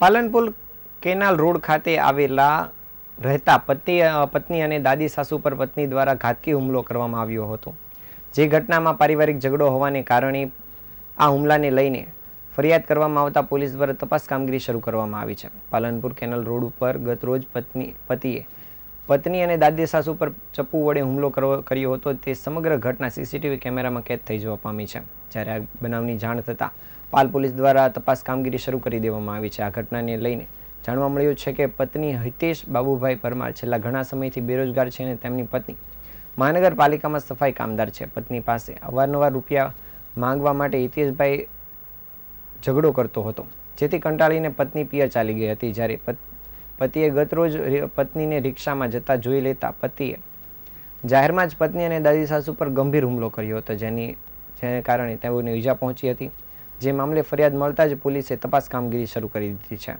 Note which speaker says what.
Speaker 1: Palanpur canal road ખાતે આવેલા રહેતા પતિ પત્ની અને દાદી સાસુ પર પત્ની દ્વારા ઘાતકી હુમલો કરવામાં આવ્યો હતો. જે ઘટનામાં પારિવારિક ઝઘડો હોવાને કારણે આ હુમલાને લઈને ફરિયાદ કરવામાં આવતા પોલીસ દ્વારા તપાસ કામગીરી શરૂ કરવામાં આવી છે. પાલનપુર કેનાલ રોડ ઉપર ગત રોજ પત્ની, પતિએ પત્ની અને દાદી સાસુ પર ચપ્પુ વડે હુમલો કર્યો હતો તે સમગ્ર ઘટના સીસીટીવી કેમેરામાં કેદ થઈ જવા પામી છે. જ્યારે આ બનાવની જાણ થતાં પાલ પોલીસ દ્વારા તપાસ કામગીરી શરૂ કરી દેવામાં આવી છે. આ ઘટનાને લઈને જાણવા મળ્યું છે કે પત્ની હિતેશ બાબુભાઈ પરમાર છેલ્લા ઘણા સમયથી બેરોજગાર છે અને તેમની પત્ની મહાનગરપાલિકામાં સફાઈ કામદાર છે. પત્ની પાસે અવારનવાર રૂપિયા માંગવા માટે હિતેશભાઈ ઝઘડો કરતો હતો, જેથી કંટાળીને પત્ની પિયર ચાલી ગઈ હતી. જ્યારે પતિએ ગતરોજ પત્નીને રિક્ષામાં જતા જોઈ લેતા પતિએ જાહેરમાં જ પત્ની અને દાદી સાસુ પર ગંભીર હુમલો કર્યો હતો, જેની, જેને કારણે તેઓને ઈજા પહોંચી હતી. જે મામલે ફરિયાદ મળતા જ પોલીસે તપાસ કામગીરી શરૂ કરી દીધી છે.